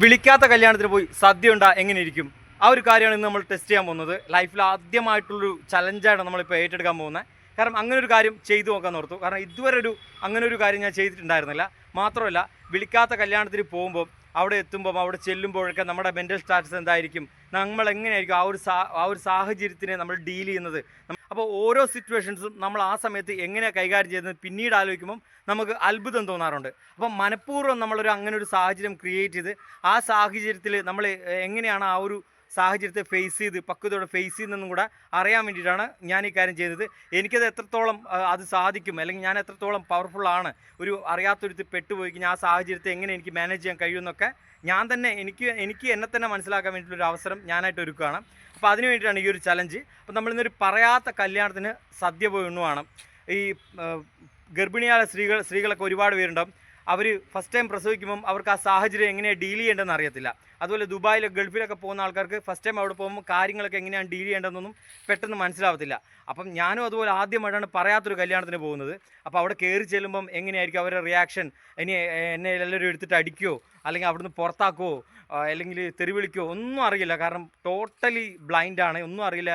വിളിക്കാത്ത കല്യാണത്തിന് പോയി സദ്യ ഉണ്ടാ എങ്ങനെ ഇരിക്കും ആ ഒരു കാര്യമാണ് ഇന്ന് നമ്മൾ ടെസ്റ്റ് ചെയ്യാൻ പോകുന്നത്. ലൈഫിൽ ആദ്യമായിട്ടുള്ളൊരു ചലഞ്ചാണ് നമ്മളിപ്പോൾ ഏറ്റെടുക്കാൻ പോകുന്നത് കാരണം അങ്ങനെ ഒരു കാര്യം ചെയ്തു നോക്കാൻ ഓർത്തു. കാരണം ഇതുവരെ ഒരു അങ്ങനെ ഒരു കാര്യം ഞാൻ ചെയ്തിട്ടുണ്ടായിരുന്നില്ല. മാത്രമല്ല വിളിക്കാത്ത കല്യാണത്തിന് പോകുമ്പോൾ അവിടെ എത്തുമ്പം അവിടെ ചെല്ലുമ്പോഴൊക്കെ നമ്മുടെ മെന്റൽ സ്റ്റാറ്റസ് എന്തായിരിക്കും? നമ്മൾ എങ്ങനെയായിരിക്കും ആ ഒരു ആ ഒരു സാഹചര്യത്തിനെ നമ്മൾ ഡീൽ ചെയ്യുന്നത്? അപ്പോൾ ഓരോ സിറ്റുവേഷൻസും നമ്മൾ ആ സമയത്ത് എങ്ങനെയാണ് കൈകാര്യം ചെയ്യുന്നത് പിന്നീട് ആലോചിക്കുമ്പം നമുക്ക് അത്ഭുതം തോന്നാറുണ്ട്. അപ്പം മനഃപൂർവം നമ്മളൊരു അങ്ങനെ ഒരു സാഹചര്യം ക്രിയേറ്റ് ചെയ്ത് ആ സാഹചര്യത്തിൽ നമ്മൾ എങ്ങനെയാണ് ആ ഒരു സാഹചര്യത്തെ ഫേസ് ചെയ്ത് പക്വതയോടെ ഫേസ് ചെയ്യുന്നതെന്നും കൂടെ അറിയാൻ വേണ്ടിയിട്ടാണ് ഞാൻ ഈ കാര്യം ചെയ്തത്. എനിക്കത് എത്രത്തോളം അത് സാധിക്കും അല്ലെങ്കിൽ ഞാൻ എത്രത്തോളം പവർഫുൾ ആണ് ഒരു അറിയാത്തൊരു പെട്ടുപോയി കഴിഞ്ഞാൽ ആ സാഹചര്യത്തെ എങ്ങനെ എനിക്ക് മാനേജ് ചെയ്യാൻ കഴിയുമെന്നൊക്കെ ഞാൻ തന്നെ എനിക്ക് എനിക്ക് എന്നെ തന്നെ മനസ്സിലാക്കാൻ വേണ്ടിയിട്ടുള്ളൊരു അവസരം ഞാനായിട്ട് ഒരുക്കുകയാണ്. അപ്പോൾ അതിന് വേണ്ടിയിട്ടാണ് ഈ ഒരു ചലഞ്ച് അപ്പോൾ നമ്മളിന്നൊരു പറയാത്ത കല്യാണത്തിന് സദ്യ പോയി ഉണ്ണുവാണ്. ഈ ഗർഭിണിയായ സ്ത്രീകൾ സ്ത്രീകളൊക്കെ ഒരുപാട് പേരുണ്ടാവും. അവർ ഫസ്റ്റ് ടൈം പ്രസവിക്കുമ്പം അവർക്ക് ആ സാഹചര്യം എങ്ങനെയാണ് ഡീൽ ചെയ്യേണ്ടതെന്ന് അറിയത്തില്ല. അതുപോലെ ദുബായിൽ ഗൾഫിലൊക്കെ പോകുന്ന ആൾക്കാർക്ക് ഫസ്റ്റ് ടൈം അവിടെ പോകുമ്പോൾ കാര്യങ്ങളൊക്കെ എങ്ങനെയാണ് ഡീൽ ചെയ്യേണ്ടതെന്നൊന്നും പെട്ടെന്ന് മനസ്സിലാവത്തില്ല. അപ്പം ഞാനും അതുപോലെ ആദ്യമായിട്ടാണ് പറയാത്തൊരു കല്യാണത്തിന് പോകുന്നത്. അപ്പോൾ അവിടെ കയറി ചെല്ലുമ്പം എങ്ങനെയായിരിക്കും അവരുടെ റിയാക്ഷൻ ഇനി എന്നെ എല്ലാവരും എടുത്തിട്ട് അടിക്കുമോ അല്ലെങ്കിൽ അവിടുന്ന് പുറത്താക്കുമോ അല്ലെങ്കിൽ തെരുവിളിക്കോ ഒന്നും അറിയില്ല. കാരണം ടോട്ടലി ബ്ലൈൻഡാണ് ഒന്നും അറിയില്ല.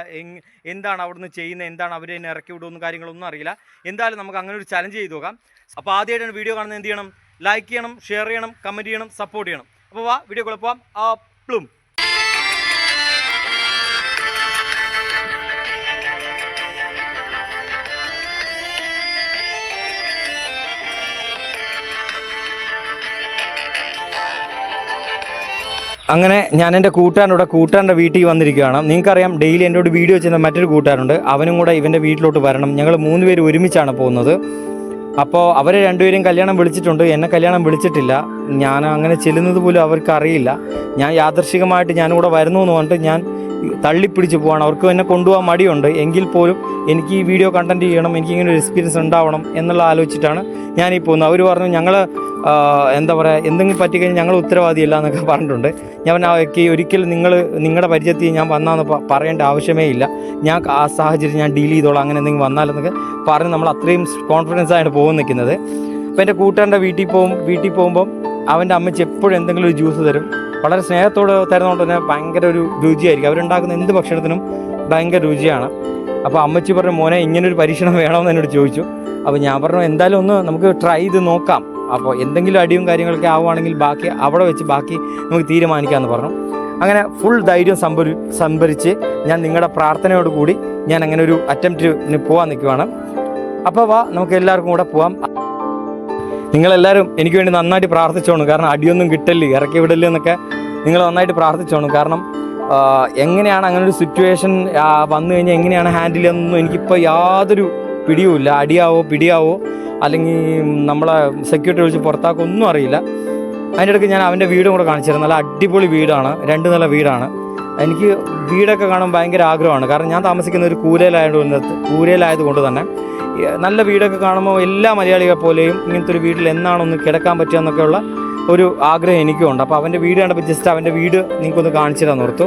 എന്താണ് അവിടുന്ന് ചെയ്യുന്നത്? എന്താണ് അവർ എന്നെ ഇറക്കി വിടുമെന്നും കാര്യങ്ങളൊന്നും അറിയില്ല. എന്തായാലും നമുക്ക് അങ്ങനെ ഒരു ചലഞ്ച് ചെയ്ത് നോക്കാം. അപ്പോൾ ആദ്യമായിട്ടാണ് വീഡിയോ കാണുന്നത്. എന്ത് ചെയ്യണം? ലൈക്ക് ചെയ്യണം ഷെയർ ചെയ്യണം കമന്റ് ചെയ്യണം സപ്പോർട്ട് ചെയ്യണം. അപ്പോൾ വാ വീഡിയോ കുഴപ്പം പ്ലും അങ്ങനെ ഞാൻ എന്റെ കൂട്ടുകാരനോട് കൂട്ടുകാരന്റെ വീട്ടിൽ വന്നിരിക്കുകയാണ്. നിങ്ങൾക്കറിയാം ഡെയിലി എന്നോട് വീഡിയോ ചെയ്യുന്ന മറ്റൊരു കൂട്ടുകാരുണ്ട്. അവനും കൂടെ ഇവന്റെ വീട്ടിലോട്ട് വരണം. ഞങ്ങൾ മൂന്ന് പേര് ഒരുമിച്ചാണ് പോകുന്നത്. അപ്പോൾ അവരെ രണ്ടുപേരും കല്യാണം വിളിച്ചിട്ടുണ്ട്. എന്നെ കല്യാണം വിളിച്ചിട്ടില്ല. ഞാൻ അങ്ങനെ ചെല്ലുന്നത് പോലും അവർക്ക് അറിയില്ല ഞാൻ യാദർശികമായിട്ട് ഞാനിവിടെ വരുന്നു എന്ന് പറഞ്ഞിട്ട് ഞാൻ തള്ളിപ്പിടിച്ച് പോവാണ്. അവർക്ക് എന്നെ കൊണ്ടുപോകാൻ മടിയുണ്ട്. എങ്കിൽ പോലും എനിക്ക് ഈ വീഡിയോ കണ്ടന്റ് ചെയ്യണം എനിക്ക് ഇങ്ങനെ ഒരു എക്സ്പീരിയൻസ് ഉണ്ടാവണം എന്നുള്ള ആലോചിച്ചിട്ടാണ് ഈ പോകുന്നത്. അവർ പറഞ്ഞു ഞങ്ങൾ എന്താ പറയുക എന്തെങ്കിലും പറ്റിക്കഴിഞ്ഞാൽ ഞങ്ങൾ ഉത്തരവാദിയല്ല എന്നൊക്കെ പറഞ്ഞിട്ടുണ്ട്. ഞാൻ പറഞ്ഞാൽ "ആ, ഓക്കെ ഒരിക്കലും നിങ്ങൾ നിങ്ങളുടെ പരിചയത്തിൽ ഞാൻ വന്നാന്ന് പറയേണ്ട ആവശ്യമേ ഇല്ല. ഞാൻ ആ സാഹചര്യം ഞാൻ ഡീൽ ചെയ്തോളാം അങ്ങനെ എന്തെങ്കിലും വന്നാലെന്നൊക്കെ പറഞ്ഞ് നമ്മൾ അത്രയും കോൺഫിഡൻസ് ആയിട്ട് പോകും നിൽക്കുന്നത്. അപ്പോൾ എന്റെ കൂട്ടുകാരന്റെ വീട്ടിൽ പോകും വീട്ടിൽ പോകുമ്പം അവന്റെ അമ്മച്ചി എപ്പോഴും എന്തെങ്കിലും ഒരു ജ്യൂസ് തരും. വളരെ സ്നേഹത്തോടെ തരുന്നതുകൊണ്ട് തന്നെ ഭയങ്കര ഒരു രുചിയായിരിക്കും. അവരുണ്ടാക്കുന്ന എന്ത് ഭക്ഷണത്തിനും ഭയങ്കര രുചിയാണ്. അപ്പോൾ അമ്മച്ചി പറഞ്ഞു മോനെ ഇങ്ങനൊരു പരീക്ഷണം വേണമെന്ന് എന്നോട് ചോദിച്ചു. അപ്പോൾ ഞാൻ പറഞ്ഞു എന്തായാലും ഒന്ന് നമുക്ക് ട്രൈ ചെയ്ത് നോക്കാം. അപ്പോൾ എന്തെങ്കിലും അടിയും കാര്യങ്ങളൊക്കെ ആവുകയാണെങ്കിൽ ബാക്കി അവിടെ വെച്ച് ബാക്കി നമുക്ക് തീരുമാനിക്കാമെന്ന് പറഞ്ഞു. അങ്ങനെ ഫുൾ ധൈര്യം സംഭരി സംഭരിച്ച് ഞാൻ നിങ്ങളുടെ പ്രാർത്ഥനയോട് കൂടി ഞാൻ അങ്ങനെ ഒരു അറ്റംപ്റ്റിന് പോകാൻ നിൽക്കുവാണ്. അപ്പോൾ വാ നമുക്ക് എല്ലാവർക്കും കൂടെ പോവാം. നിങ്ങളെല്ലാവരും എനിക്ക് വേണ്ടി നന്നായിട്ട് പ്രാർത്ഥിച്ചോണം. കാരണം അടിയൊന്നും കിട്ടല്ലേ ഇറക്കി വിടല്ലേ എന്നൊക്കെ നിങ്ങൾ നന്നായിട്ട് പ്രാർത്ഥിച്ചോണം. കാരണം എങ്ങനെയാണ് അങ്ങനെ ഒരു സിറ്റുവേഷൻ വന്നു കഴിഞ്ഞാൽ എങ്ങനെയാണ് ഹാൻഡിൽ ചെയ്യുന്നതെന്നും എനിക്കിപ്പോൾ യാതൊരു പിടിയുമില്ല അടിയാവോ പിടിയാവോ അല്ലെങ്കിൽ നമ്മളെ സെക്യൂരിറ്റി വിളിച്ച് പുറത്താക്കോ ഒന്നും അറിയില്ല. അതിന്റെ ഇടയ്ക്ക് ഞാൻ അവന്റെ വീടും കൂടെ കാണിച്ചിരുന്നു. നല്ല അടിപൊളി വീടാണ്. രണ്ട് നില വീടാണ്. എനിക്ക് വീടൊക്കെ കാണാൻ ഭയങ്കര ആഗ്രഹമാണ്. കാരണം ഞാൻ താമസിക്കുന്ന ഒരു കൂരയിലായത് കൊണ്ട് തന്നെ നല്ല വീടൊക്കെ കാണുമ്പോൾ എല്ലാ മലയാളികളെ പോലെയും ഇങ്ങനത്തെ ഒരു വീട്ടിൽ എന്നാണൊന്ന് കിടക്കാൻ പറ്റുക എന്നൊക്കെയുള്ള ഒരു ആഗ്രഹം എനിക്കും ഉണ്ട് അപ്പോൾ അവന്റെ വീട് കണ്ടപ്പോൾ ജസ്റ്റ് അവന്റെ വീട് നിങ്ങൾക്കൊന്ന് കാണിച്ചു തരാൻ ഓർത്തു.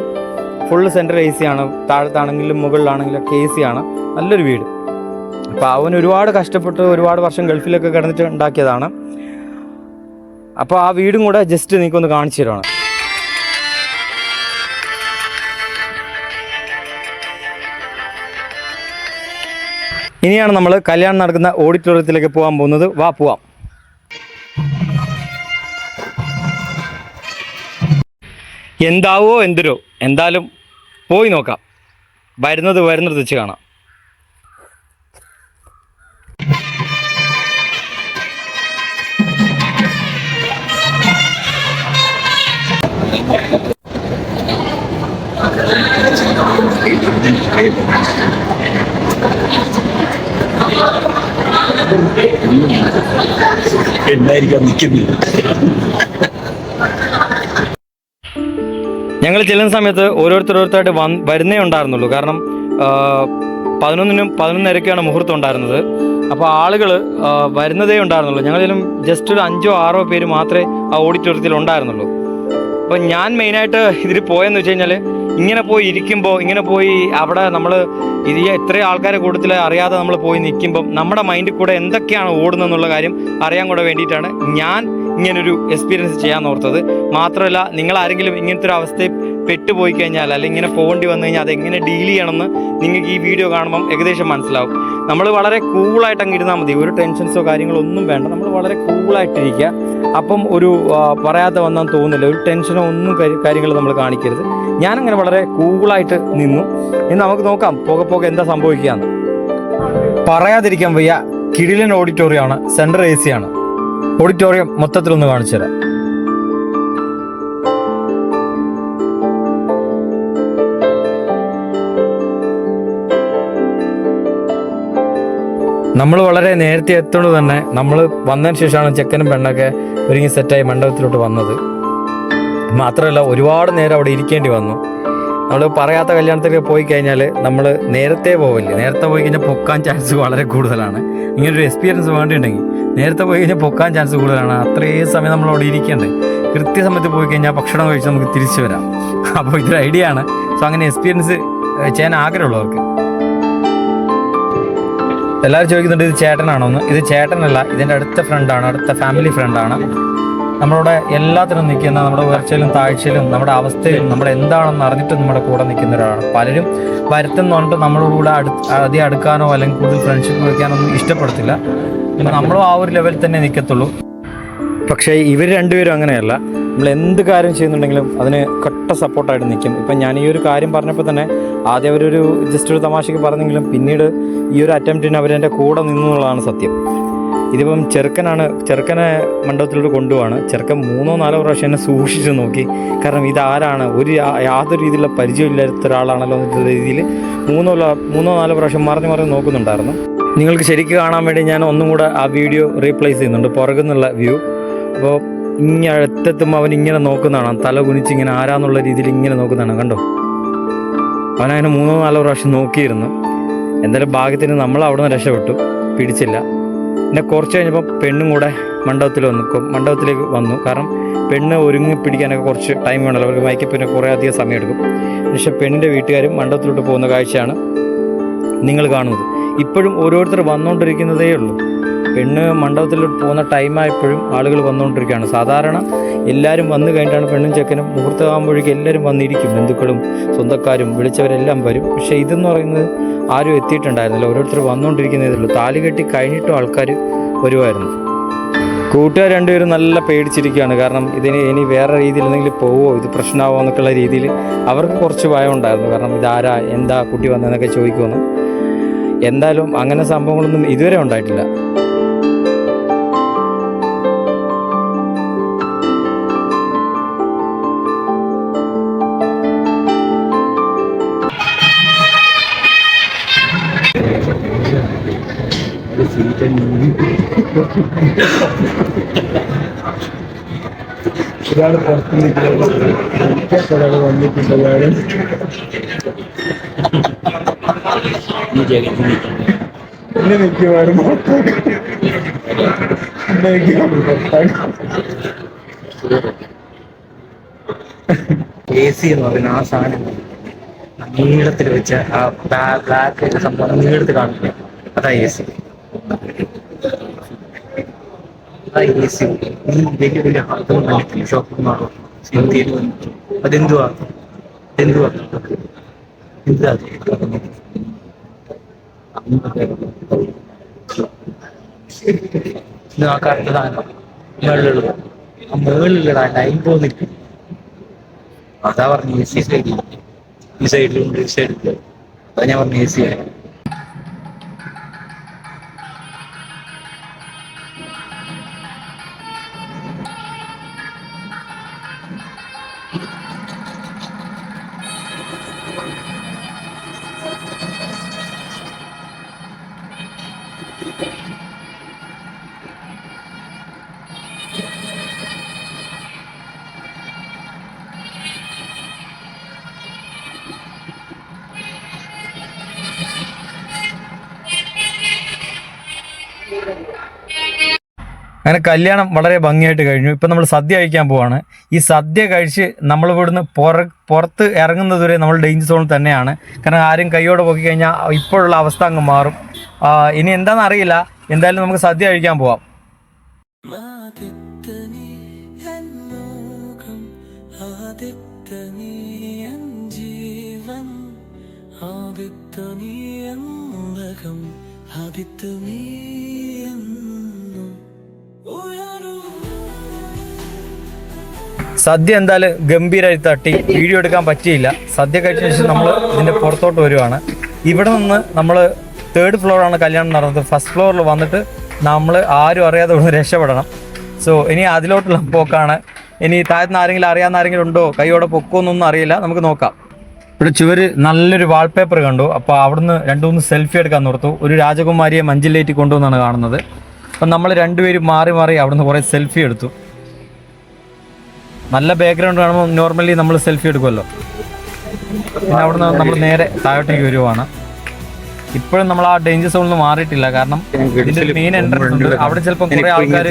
ഫുള്ള് സെൻട്രൽ എ സി ആണ്. താഴത്താണെങ്കിലും മുകളിലാണെങ്കിലും ഒക്കെ എ സി ആണ്. നല്ലൊരു വീട്. അപ്പോൾ അവൻ ഒരുപാട് കഷ്ടപ്പെട്ട് ഒരുപാട് വർഷം ഗൾഫിലൊക്കെ കിടന്നിട്ട് ഉണ്ടാക്കിയതാണ്. അപ്പോൾ ആ വീടും കൂടെ ജസ്റ്റ് നിങ്ങൾക്കൊന്ന് കാണിച്ചു തരുവാണ്. ഇനിയാണ് നമ്മൾ കല്യാണം നടക്കുന്ന ഓഡിറ്റോറിയത്തിലേക്ക് പോകാൻ പോകുന്നത്. വാ പോവാം. എന്താവോ എന്തിരോ. എന്തായാലും പോയി നോക്കാം. വരുന്നത് വരുന്നത് വെച്ച് കാണാം. എന്നായിരിക്കാം നിൽക്കുന്നത്? ഞങ്ങൾ ചെല്ലുന്ന സമയത്ത് ഓരോരുത്തർ ഓരോരുത്തരായിട്ട് വന്ന് വരുന്നേ ഉണ്ടായിരുന്നുള്ളൂ. കാരണം പതിനൊന്നിനും പതിനൊന്നരക്കാണ് മുഹൂർത്തം ഉണ്ടായിരുന്നത്. അപ്പോൾ ആളുകൾ വരുന്നതേ ഉണ്ടായിരുന്നുള്ളൂ. ഞങ്ങളിലും ജസ്റ്റ് ഒരു അഞ്ചോ ആറോ പേര് മാത്രമേ ആ ഓഡിറ്റോറിയത്തിൽ ഉണ്ടായിരുന്നുള്ളൂ. അപ്പോൾ ഞാൻ മെയിനായിട്ട് ഇതിൽ പോയെന്ന് വെച്ച് കഴിഞ്ഞാൽ ഇങ്ങനെ പോയി ഇരിക്കുമ്പോൾ ഇങ്ങനെ പോയി അവിടെ നമ്മൾ ഇത് ഇത്രയും ആൾക്കാരെ കൂട്ടത്തിൽ അറിയാതെ നമ്മൾ പോയി നിൽക്കുമ്പോൾ നമ്മുടെ മൈൻഡിൽ കൂടെ എന്തൊക്കെയാണ് ഓടുന്നതെന്നുള്ള കാര്യം അറിയാൻ കൂടെ വേണ്ടിയിട്ടാണ് ഞാൻ ഇങ്ങനൊരു എക്സ്പീരിയൻസ് ചെയ്യാൻ ഓർത്തത്. മാത്രമല്ല നിങ്ങൾ ആരെങ്കിലും ഇങ്ങനത്തെ ഒരു അവസ്ഥയിൽ പെട്ടുപോയി കഴിഞ്ഞാൽ അല്ലെങ്കിൽ ഇങ്ങനെ പോകേണ്ടി വന്നു കഴിഞ്ഞാൽ അതെങ്ങനെ ഡീൽ ചെയ്യണമെന്ന് നിങ്ങൾക്ക് ഈ വീഡിയോ കാണുമ്പം ഏകദേശം മനസ്സിലാവും. നമ്മൾ വളരെ കൂളായിട്ട് അങ്ങ് ഇരുന്നാൽ മതി. ഒരു ടെൻഷൻസോ കാര്യങ്ങളോ ഒന്നും വേണ്ട. നമ്മൾ വളരെ കൂളായിട്ടിരിക്കുക അപ്പം ഒരു പറയാതെ വന്നാൽ തോന്നില്ല ഒരു ടെൻഷനോ ഒന്നും കാര്യങ്ങൾ നമ്മൾ കാണിക്കരുത്. ഞാനങ്ങനെ വളരെ കൂളായിട്ട് നിന്നു. ഇനി നമുക്ക് നോക്കാം. പോകെ പോകെ എന്താ സംഭവിക്കുകയെന്ന്. പറയാതിരിക്കാൻ വയ്യ. കിടിലൻ ഓഡിറ്റോറിയമാണ് സെൻട്രൽ എ സി ആണ്. ഓഡിറ്റോറിയം മൊത്തത്തിലൊന്ന് കാണിച്ചു തരാം നമ്മൾ വളരെ നേരത്തെ എത്തുന്നത് തന്നെ നമ്മൾ വന്നതിന് ശേഷമാണ് ചെക്കനും പെണ്ണൊക്കെ ഒരുങ്ങി സെറ്റായി മണ്ഡപത്തിലോട്ട് വന്നത്. മാത്രമല്ല ഒരുപാട് നേരം അവിടെ ഇരിക്കേണ്ടി വന്നു. നമ്മൾ പറയാത്ത കല്യാണത്തിലൊക്കെ പോയി കഴിഞ്ഞാൽ നമ്മൾ നേരത്തെ പോവില്ലേ? നേരത്തെ പോയി കഴിഞ്ഞാൽ പൊക്കാൻ ചാൻസ് വളരെ കൂടുതലാണ്. ഇങ്ങനൊരു എക്സ്പീരിയൻസ് വേണ്ടിയിട്ടുണ്ടെങ്കിൽ നേരത്തെ പോയി കഴിഞ്ഞാൽ പൊക്കാൻ ചാൻസ് കൂടുതലാണ്. അത്രയും സമയം നമ്മൾ അവിടെ ഇരിക്കേണ്ടത് കൃത്യസമയത്ത് പോയി കഴിഞ്ഞാൽ ഭക്ഷണം കഴിച്ച് നമുക്ക് തിരിച്ചു വരാം. അപ്പോൾ ഇതൊരു ഐഡിയ ആണ്. സോ അങ്ങനെ എക്സ്പീരിയൻസ് ചെയ്യാൻ ആഗ്രഹമുള്ളവർക്ക്. എല്ലാവരും ചോദിക്കുന്നുണ്ട് ഇത് ചേട്ടനാണോ എന്ന്. ഇത് ചേട്ടനല്ല ഇതിന്റെ അടുത്ത ഫ്രണ്ടാണ് അടുത്ത ഫാമിലി ഫ്രണ്ടാണ് നമ്മളോട് എല്ലാത്തിനും നിൽക്കുന്ന നമ്മുടെ ഉയർച്ചയിലും താഴ്ചയിലും നമ്മുടെ അവസ്ഥയിലും നമ്മുടെ എന്താണെന്ന് അറിഞ്ഞിട്ട് നമ്മുടെ കൂടെ നിൽക്കുന്ന ഒരാളാണ്. പലരും വരുത്തെന്ന് പറഞ്ഞിട്ട് നമ്മളോട് കൂടെ അടു അധികം അടുക്കാനോ അല്ലെങ്കിൽ കൂടുതൽ ഫ്രണ്ട്ഷിപ്പ് വയ്ക്കാനോ ഒന്നും ഇഷ്ടപ്പെടത്തില്ല. പിന്നെ നമ്മളും ആ ഒരു ലെവലിൽ തന്നെ നിൽക്കത്തുള്ളൂ. പക്ഷേ ഇവർ രണ്ടുപേരും അങ്ങനെയല്ല. നമ്മൾ എന്ത് കാര്യം ചെയ്യുന്നുണ്ടെങ്കിലും അതിന് കട്ട സപ്പോർട്ടായിട്ട് നിൽക്കും. ഇപ്പം ഞാൻ ഈ ഒരു കാര്യം പറഞ്ഞപ്പോൾ തന്നെ ആദ്യം അവരൊരു ജസ്റ്റ് ഒരു തമാശയ്ക്ക് പറഞ്ഞെങ്കിലും പിന്നീട് ഈ ഒരു അറ്റംപ്റ്റിന് അവരെന്റെ കൂടെ നിന്നു എന്നുള്ളതാണ് സത്യം. ഇതിപ്പം ചെറുക്കനാണ് ചെറുക്കനെ മണ്ഡപത്തിലോട്ട് കൊണ്ടുപോവാണ്. ചെറുക്കൻ മൂന്നോ നാലോ പ്രാവശ്യം എന്നെ സൂക്ഷിച്ച് നോക്കി. കാരണം ഇതാരാണ്? ഒരു യാതൊരു രീതിയിലുള്ള പരിചയമില്ലാത്ത ഒരാളാണല്ലോ എന്നുള്ള രീതിയിൽ മൂന്നോ മൂന്നോ നാലോ പ്രാവശ്യം മറിഞ്ഞ് മറിഞ്ഞ് നോക്കുന്നുണ്ടായിരുന്നു. നിങ്ങൾക്ക് ശരിക്കും കാണാൻ വേണ്ടി ഞാൻ ഒന്നും കൂടെ ആ വീഡിയോ റീപ്ലേസ് ചെയ്യുന്നുണ്ട്. പുറകുന്നുള്ള വ്യൂ. അപ്പോൾ ഇങ്ങനെ അടുത്തെത്തുമ്പോൾ അവൻ ഇങ്ങനെ നോക്കുന്നതാണ്. തല കുനിച്ച് ഇങ്ങനെ ആരാന്നുള്ള രീതിയിൽ ഇങ്ങനെ നോക്കുന്നതാണ്. കണ്ടോ? അവനങ്ങനെ മൂന്നോ നാലോ പ്രാവശ്യം നോക്കിയിരുന്നു. എന്തായാലും ഭാഗ്യത്തിന് നമ്മൾ അവിടെ നിന്ന് രക്ഷപ്പെട്ടു. പിടിച്ചില്ല. പിന്നെ കുറച്ച് കഴിഞ്ഞപ്പോൾ പെണ്ണും കൂടെ മണ്ഡപത്തിൽ വന്നു. മണ്ഡപത്തിലേക്ക് വന്നു. കാരണം പെണ്ണ് ഒരുങ്ങി പിടിക്കാനൊക്കെ കുറച്ച് ടൈം വേണമല്ലോ അവർക്ക് മയക്കപ്പിന് കുറേ അധികം സമയം എടുക്കും പക്ഷേ പെണ്ണിന്റെ വീട്ടുകാരും മണ്ഡപത്തിലോട്ട് പോകുന്ന കാഴ്ചയാണ് നിങ്ങൾ കാണുന്നത്. ഇപ്പോഴും ഓരോരുത്തർ വന്നുകൊണ്ടിരിക്കുന്നതേ ഉള്ളൂ. പെണ്ണ് മണ്ഡപത്തിലോട്ട് പോകുന്ന ടൈമായപ്പോഴും ആളുകൾ വന്നുകൊണ്ടിരിക്കുകയാണ്. സാധാരണ എല്ലാവരും വന്നു കഴിഞ്ഞിട്ടാണ് പെണ്ണും ചെക്കനും മുഹൂർത്തമാകുമ്പോഴേക്കും എല്ലാവരും വന്നിരിക്കും. ബന്ധുക്കളും സ്വന്തക്കാരും വിളിച്ചവരെല്ലാം വരും. പക്ഷേ ഇതെന്ന് പറയുന്നത് ആരും എത്തിയിട്ടുണ്ടായിരുന്നില്ല. ഓരോരുത്തർ വന്നുകൊണ്ടിരിക്കുന്നതേ ഉള്ളൂ താലി കെട്ടി കഴിഞ്ഞിട്ടും ആൾക്കാർ വരുമായിരുന്നു. കൂട്ടുകാർ രണ്ടുപേരും നല്ല പേടിച്ചിരിക്കുകയാണ്. കാരണം ഇതിന് ഇനി വേറെ രീതിയിൽ എന്തെങ്കിലും പോവോ? ഇത് പ്രശ്നമാവോ എന്നൊക്കെയുള്ള രീതിയിൽ അവർക്ക് കുറച്ച് ഭയം ഉണ്ടായിരുന്നു കാരണം ഇതാരാ? എന്താ കുട്ടി വന്നതെന്നൊക്കെ ചോദിക്കുമെന്ന്. എന്തായാലും അങ്ങനെ സംഭവങ്ങളൊന്നും ഇതുവരെ ഉണ്ടായിട്ടില്ല. ഒരാൾ പുറത്ത് നിൽക്കുന്നത് ഒരാൾ വന്നിട്ടുണ്ട് ഒരാൾ ഈ ജഗത്തിൽ നിൽക്കുന്നത് പിന്നെ മിക്കവാറും എ സി എന്ന് പറയുന്ന ആ സാധനം നീളത്തിൽ വെച്ച ആ ബ്ലാക്ക് സംഭവം നീളത്തിൽ കാണില്ല അതാ എ സി അതാ എ സി ഈ വലിയ വലിയ ആളുകൾ കണ്ടിട്ടില്ല ഷോപ്പിംഗ് മാളോ സിന്ധിയിൽ അതെന്തുവാ എന്തുവാ എന്താ ആ അതാ പറഞ്ഞു എ സി സൈഡിൽ ഈ സൈഡിലുണ്ട് ഈ സൈഡിൽ അതാ ഞാൻ പറഞ്ഞു എ സി അങ്ങനെ കല്യാണം വളരെ ഭംഗിയായിട്ട് കഴിഞ്ഞു. ഇപ്പം നമ്മൾ സദ്യ കഴിക്കാൻ പോവാണ്. ഈ സദ്യ കഴിച്ച് നമ്മൾ ഇവിടുന്ന് പുറ പുറത്ത് ഇറങ്ങുന്നത് വരെ നമ്മൾ ഡേഞ്ചർ സോണിൽ തന്നെയാണ്. കാരണം ആരും കൈയോടെ പോക്കി കഴിഞ്ഞാൽ ഇപ്പോഴുള്ള അവസ്ഥ അങ്ങ് മാറും. ഇനി എന്താണെന്ന് അറിയില്ല. എന്തായാലും നമുക്ക് സദ്യ കഴിക്കാൻ പോവാം. ആദിത്യ നീയൻ ജീവൻ ആദിത്യ നീയൻ ഉലകം ആദിത്യ സദ്യ എന്തായാലും ഗംഭീരമായി തട്ടി. വീഡിയോ എടുക്കാൻ പറ്റിയില്ല. സദ്യ കഴിച്ച ശേഷം നമ്മൾ ഇതിന്റെ പുറത്തോട്ട് വരുവാണ്. ഇവിടെ നിന്ന് നമ്മൾ തേർഡ് ഫ്ലോറാണ് കല്യാണം നടന്നത്. ഫസ്റ്റ് ഫ്ലോറിൽ വന്നിട്ട് നമ്മൾ ആരും അറിയാതെ ഇവിടെ രക്ഷപ്പെടണം. സോ ഇനി അതിലോട്ടുള്ള പോക്കാണ്. ഇനി താഴത്തുനിന്ന് ആരെങ്കിലും അറിയാവുന്ന ആരെങ്കിലും ഉണ്ടോ? കൈയോടെ പൊക്കോന്നൊന്നും അറിയില്ല. നമുക്ക് നോക്കാം. ഇവിടെ ചുവര് നല്ലൊരു വാൾപേപ്പർ കണ്ടു. അപ്പോൾ അവിടുന്ന് രണ്ടു മൂന്ന് സെൽഫി എടുക്കാൻ നിർത്തു ഒരു രാജകുമാരിയെ മഞ്ചിലേറ്റി കൊണ്ടുവന്നാണ് കാണുന്നത്. അപ്പം നമ്മൾ രണ്ടുപേരും മാറി മാറി അവിടുന്ന് കുറേ സെൽഫി എടുത്തു. നല്ല ബാക്ക്ഗ്രൗണ്ട് കാണുമ്പോൾ നോർമലി നമ്മൾ സെൽഫി എടുക്കുമല്ലോ പിന്നെ അവിടുന്ന് നമ്മൾ നേരെ താഴോട്ടേക്ക് വരുവാണ്. ഇപ്പോഴും നമ്മൾ ആ ഡേഞ്ചർ സോണിൽ നിന്ന് മാറിയിട്ടില്ല. കാരണം ഇതിന്റെ മെയിൻ എൻട്രൻസ് ഉണ്ട്. അവിടെ ചിലപ്പോൾ കുറെ ആൾക്കാർ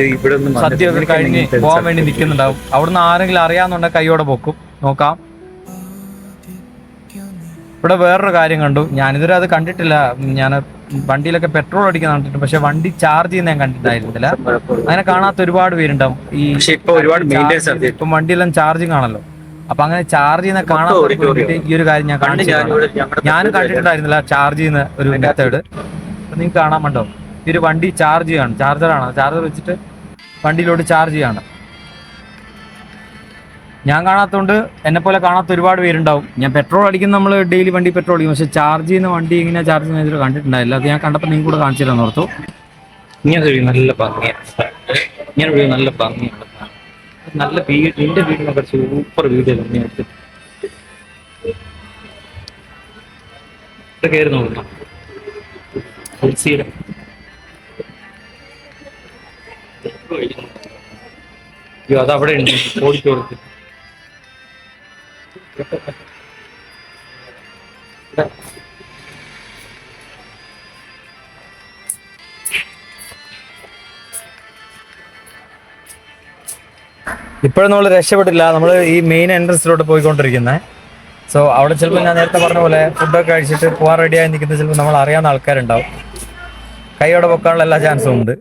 സദ്യ ഒക്കെ കഴിഞ്ഞ് പോകാൻ വേണ്ടി നിൽക്കുന്നുണ്ടാവും. അവിടുന്ന് ആരെങ്കിലും അറിയാന്നുണ്ടെങ്കിൽ കൈയോടെ പൊക്കും. നോക്കാം. ഇവിടെ വേറൊരു കാര്യം കണ്ടു. ഞാനിതുവരെ അത് കണ്ടിട്ടില്ല. ഞാൻ വണ്ടിയിലൊക്കെ പെട്രോൾ അടിക്കുന്ന കണ്ടിട്ടുണ്ട് പക്ഷെ വണ്ടി ചാർജ് ചെയ്യുന്ന ഞാൻ കണ്ടിട്ടായിരുന്നില്ല അങ്ങനെ കാണാത്ത ഒരുപാട് പേരുണ്ടാവും. ഈ ഒരുപാട് ഇപ്പം വണ്ടിയെല്ലാം ചാർജിങ് ആണല്ലോ. അപ്പൊ അങ്ങനെ ചാർജ് ചെയ്യുന്ന കാണാൻ വേണ്ടിയിട്ട് ഈ ഒരു കാര്യം ഞാൻ കാണിച്ചു ഞാൻ കണ്ടിട്ടുണ്ടായിരുന്നില്ല ചാർജ് ചെയ്യുന്ന ഒരു മെത്തേഡ് നിങ്ങൾക്ക് കാണാൻ വേണ്ടോ? ഈ ഒരു വണ്ടി ചാർജ് ചെയ്യാണ്. ചാർജറാണ് ചാർജർ വെച്ചിട്ട് വണ്ടിയിലോട്ട് ചാർജ് ചെയ്യാണ്. ഞാൻ കാണാത്തതുകൊണ്ട് എന്നെ പോലെ കാണാത്ത ഒരുപാട് പേരുണ്ടാവും. ഞാൻ പെട്രോൾ അടിക്കുന്ന നമ്മൾ ഡെയിലി വണ്ടി പെട്രോൾ അടിക്കും. പക്ഷെ ചാർജ് ചെയ്യുന്ന വണ്ടി ഇങ്ങനെ ചാർജ് ചെയ്യുന്ന കണ്ടിട്ടുണ്ടായില്ല. അത് ഞാൻ കണ്ടപ്പോൾ നിങ്ങൾ കൂടെ കാണിച്ചു തരാൻ ഓർത്തു. ഇങ്ങനെ നല്ല ഭംഗിയാണ്. ഇങ്ങനെ നല്ല ഭംഗിയാണ്. നല്ല വീട് എന്റെ വീടിനൊക്കെ സൂപ്പർ വീഡിയോ തന്നെ ഇവിടെ കയറി നോക്കണം. തുളസിയുടെ അയ്യോ ഉണ്ട്. ഓടിച്ചോടത്ത് ഇപ്പോഴും നമ്മൾ രക്ഷപ്പെട്ടില്ല. നമ്മൾ ഈ മെയിൻ എൻട്രൻസിലോട്ട് പോയിക്കൊണ്ടിരിക്കുന്നത് സോ അവിടെ ചിലപ്പോൾ ഞാൻ നേരത്തെ പറഞ്ഞ പോലെ ഫുഡൊക്കെ കഴിച്ചിട്ട് പോകാൻ റെഡിയായി നിൽക്കുന്ന ചിലപ്പോൾ നമ്മൾ അറിയാവുന്ന ആൾക്കാരുണ്ടാവും. കൈയോടെ പൊക്കാനുള്ള എല്ലാ ചാൻസും ഉണ്ട്.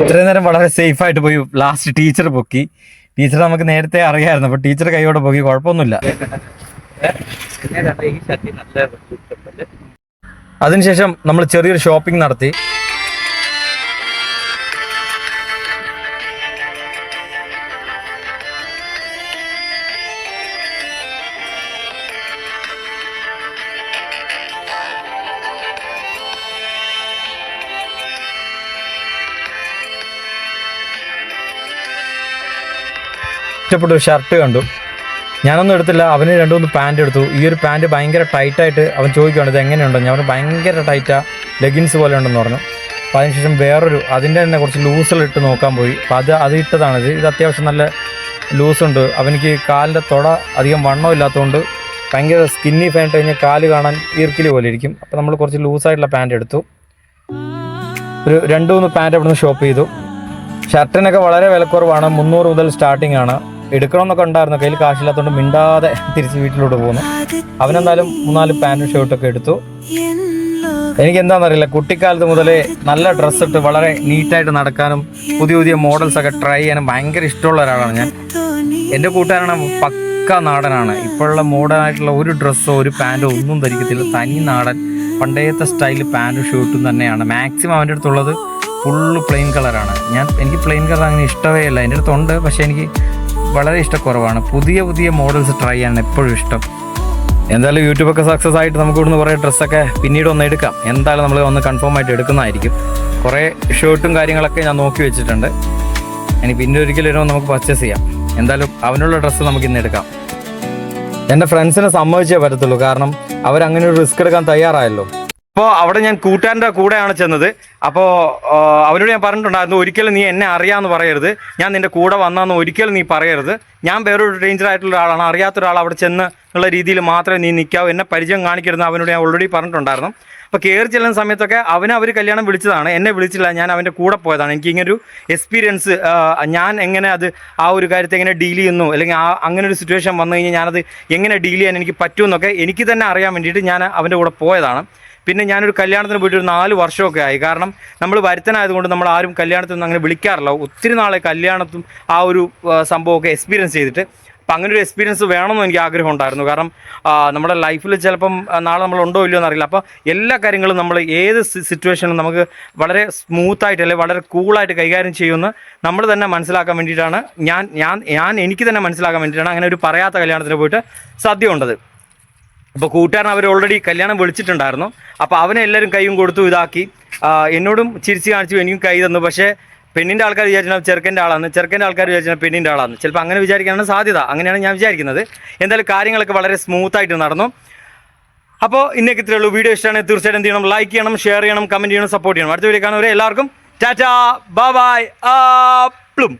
ഇത്രയും നേരം വളരെ സേഫ് ആയിട്ട് പോയി ലാസ്റ്റ് ടീച്ചർ പൊക്കി. ടീച്ചർ നമുക്ക് നേരത്തെ അറിയായിരുന്നു അപ്പൊ ടീച്ചർ കൈയോടെ പോകി കുഴപ്പമൊന്നുമില്ല. അതിനുശേഷം നമ്മൾ ചെറിയൊരു ഷോപ്പിംഗ് നടത്തി. ഇഷ്ടപ്പെട്ട ഷർട്ട് കണ്ടു. ഞാനൊന്നും എടുത്തില്ല. അവന് രണ്ടു മൂന്ന് പാന്റ് എടുത്തു. ഈ ഒരു പാന്റ് ഭയങ്കര ടൈറ്റായിട്ട് അവൻ ചോദിക്കുകയാണ് ഇത് എങ്ങനെയുണ്ടോ ഞാൻ പറഞ്ഞു ഭയങ്കര ടൈറ്റാ ലെഗിൻസ് പോലെ ഉണ്ടെന്ന് പറഞ്ഞു. അപ്പോൾ അതിനുശേഷം വേറൊരു അതിന്റെ തന്നെ കുറച്ച് ലൂസിൽ ഇട്ട് നോക്കാൻ പോയി. അപ്പോൾ അത് അത് ഇട്ടതാണ്. ഇത് അത്യാവശ്യം നല്ല ലൂസുണ്ട് അവനിക്ക് കാലിന്റെ തുട അധികം വണ്ണം ഇല്ലാത്തതുകൊണ്ട് ഭയങ്കര സ്കിന്നി ഫാന്റ് കഴിഞ്ഞാൽ കാൽ കാണാൻ ഈർക്കിലി പോലെ ഇരിക്കും. അപ്പോൾ നമ്മൾ കുറച്ച് ലൂസായിട്ടുള്ള പാന്റ് എടുത്തു. ഒരു രണ്ട് മൂന്ന് പാന്റ് അവിടെ നിന്ന് ഷോപ്പ് ചെയ്തു ഷർട്ടിനൊക്കെ വളരെ വിലക്കുറവാണ്. മുന്നൂറ് മുതൽ സ്റ്റാർട്ടിംഗ് ആണ്. എടുക്കണമെന്നൊക്കെ ഉണ്ടായിരുന്നു. കയ്യിൽ കാശില്ലാത്തതുകൊണ്ട് മിണ്ടാതെ തിരിച്ച് വീട്ടിലോട്ട് പോകുന്നു അവനെന്തായാലും മൂന്നാൽ പാന്റും ഷർട്ടൊക്കെ എടുത്തു. എനിക്ക് എന്താണെന്നറിയില്ല കുട്ടിക്കാലത്ത് മുതലേ നല്ല ഡ്രസ്സ് ഇട്ട് വളരെ നീറ്റായിട്ട് നടക്കാനും പുതിയ പുതിയ മോഡൽസ് ഒക്കെ ട്രൈ ചെയ്യാനും ഭയങ്കര ഇഷ്ടമുള്ള ഒരാളാണ് ഞാൻ. എന്റെ കൂട്ടുകാരാണ് പക്ക നാടനാണ്. ഇപ്പോഴുള്ള മോഡേൺ ആയിട്ടുള്ള ഒരു ഡ്രസ്സോ ഒരു പാന്റോ ഒന്നും ധരിക്കത്തില്ല. തനി നാടൻ പണ്ടേത്തെ സ്റ്റൈൽ പാന്റും ഷർട്ടും തന്നെയാണ്. മാക്സിമം അവന്റെ അടുത്തുള്ളത് ഫുള്ള് പ്ലെയിൻ കളറാണ് ഞാൻ എനിക്ക് പ്ലെയിൻ കളർ അങ്ങനെ ഇഷ്ടമേ അല്ല എന്റെ അടുത്തുണ്ട് പക്ഷേ എനിക്ക് വളരെ ഇഷ്ടക്കുറവാണ്. പുതിയ പുതിയ മോഡൽസ് ട്രൈ ചെയ്യാൻ എപ്പോഴും ഇഷ്ടം. എന്തായാലും യൂട്യൂബൊക്കെ സക്സസ് ആയിട്ട് നമുക്ക് ഇവിടുന്ന് കുറേ ഡ്രസ്സൊക്കെ പിന്നീട് ഒന്ന് എടുക്കാം. എന്തായാലും നമ്മൾ ഒന്ന് കൺഫേം ആയിട്ട് എടുക്കുന്നതായിരിക്കും. കുറേ ഷർട്ടും കാര്യങ്ങളൊക്കെ ഞാൻ നോക്കി വെച്ചിട്ടുണ്ട്. ഇനി പിന്നെ ഒരിക്കലും നമുക്ക് പർച്ചേസ് ചെയ്യാം. എന്തായാലും അവനുള്ള ഡ്രസ്സ് നമുക്ക് ഇന്ന് എടുക്കാം. എന്റെ ഫ്രണ്ട്സിനെ സമ്മതിച്ചേ പറ്റത്തുള്ളൂ. കാരണം അവരങ്ങനെ ഒരു റിസ്ക് എടുക്കാൻ തയ്യാറായല്ലോ. അപ്പോൾ അവിടെ ഞാൻ കൂട്ടുകാരന്റെ കൂടെയാണ് ചെന്നത്. അപ്പോൾ അവരോട് ഞാൻ പറഞ്ഞിട്ടുണ്ടായിരുന്നു ഒരിക്കലും നീ എന്നെ അറിയാമെന്ന് പറയരുത്. ഞാൻ നിന്റെ കൂടെ വന്നാന്ന് ഒരിക്കലും നീ പറയരുത്. ഞാൻ വേറൊരു ഡേഞ്ചർ ആയിട്ടുള്ള ഒരാളാണ്. അറിയാത്ത ഒരാൾ അവിടെ ചെന്ന് ഉള്ള രീതിയിൽ മാത്രമേ നീ നിൽക്കാവൂ എന്നെ പരിചയം കാണിക്കരുത് അവനോട് ഞാൻ ഓൾറെഡി പറഞ്ഞിട്ടുണ്ടായിരുന്നു. അപ്പോൾ കയറി ചെല്ലുന്ന സമയത്തൊക്കെ അവനെ അവർ കല്യാണം വിളിച്ചതാണ്. എന്നെ വിളിച്ചില്ല. ഞാൻ അവന്റെ കൂടെ പോയതാണ്. എനിക്ക് ഇങ്ങനെ ഒരു എക്സ്പീരിയൻസ് ഞാൻ എങ്ങനെ അത് ആ ഒരു കാര്യത്തെ എങ്ങനെ ഡീൽ ചെയ്യുന്നു? അല്ലെങ്കിൽ ആ അങ്ങനെ ഒരു സിറ്റുവേഷൻ വന്നു കഴിഞ്ഞാൽ ഞാനത് എങ്ങനെ ഡീൽ ചെയ്യാൻ എനിക്ക് പറ്റുമെന്നൊക്കെ എനിക്ക് തന്നെ അറിയാൻ വേണ്ടിയിട്ട് ഞാൻ അവന്റെ കൂടെ പോയതാണ്. പിന്നെ ഞാനൊരു കല്യാണത്തിന് പോയിട്ട് ഒരു നാല് വർഷമൊക്കെ ആയി. കാരണം നമ്മൾ വരുത്തനായതുകൊണ്ട് നമ്മൾ ആരും കല്യാണത്തിനൊന്നും അങ്ങനെ വിളിക്കാറില്ല. ഒത്തിരി നാളെ കല്യാണത്തും ആ ഒരു സംഭവമൊക്കെ എക്സ്പീരിയൻസ് ചെയ്തിട്ട്. അപ്പം അങ്ങനെ ഒരു എക്സ്പീരിയൻസ് വേണമെന്ന് എനിക്ക് ആഗ്രഹം ഉണ്ടായിരുന്നു. കാരണം നമ്മുടെ ലൈഫിൽ ചിലപ്പം നാളെ നമ്മൾ ഉണ്ടോ ഇല്ലയോ എന്നറിയില്ല അപ്പോൾ എല്ലാ കാര്യങ്ങളും നമ്മൾ ഏത് സിറ്റുവേഷനും നമുക്ക് വളരെ സ്മൂത്തായിട്ട് അല്ലെങ്കിൽ വളരെ കൂളായിട്ട് കൈകാര്യം ചെയ്യുമെന്ന് നമ്മൾ തന്നെ മനസ്സിലാക്കാൻ വേണ്ടിയിട്ടാണ് ഞാൻ ഞാൻ ഞാൻ എനിക്ക് തന്നെ മനസ്സിലാക്കാൻ വേണ്ടിയിട്ടാണ് അങ്ങനെ ഒരു പറയാത്ത കല്യാണത്തിന് പോയിട്ട് സാധ്യമുണ്ടത് അപ്പോൾ കൂട്ടുകാരൻ അവർ ഓൾറെഡി കല്യാണം വിളിച്ചിട്ടുണ്ടായിരുന്നു. അപ്പോൾ അവനെ എല്ലാവരും കൈയും കൊടുത്തു ഇതാക്കി. എന്നോടും ചിരിച്ച് കാണിച്ചു എനിക്കും കൈ തന്നു. പക്ഷേ പെണ്ണിന്റെ ആൾക്കാർ വിചാരിച്ചാൽ ചെറുക്കന്റെ ആളാണ് ചെറുക്കന്റെ ആൾക്കാർ വിചാരിച്ചാൽ പെണ്ണിന്റെ ആളാണ് ചിലപ്പോൾ അങ്ങനെ വിചാരിക്കാനാണ് സാധ്യത. അങ്ങനെയാണ് ഞാൻ വിചാരിക്കുന്നത്. എന്തായാലും കാര്യങ്ങളൊക്കെ വളരെ സ്മൂത്തായിട്ട് നടന്നു. അപ്പോൾ ഇന്നേക്ക് ഇത്രയേ ഉള്ളൂ. വീഡിയോ ഇഷ്ടമാണ് തീർച്ചയായിട്ടും എന്ത് ചെയ്യണം? ലൈക്ക് ചെയ്യണം ഷെയർ ചെയ്യണം കമന്റ് ചെയ്യണം സപ്പോർട്ട് ചെയ്യണം. അടുത്ത വീഡിയോ കാണുന്നവരെ എല്ലാവർക്കും ടാറ്റാ ബൈ ബൈ പ്ലും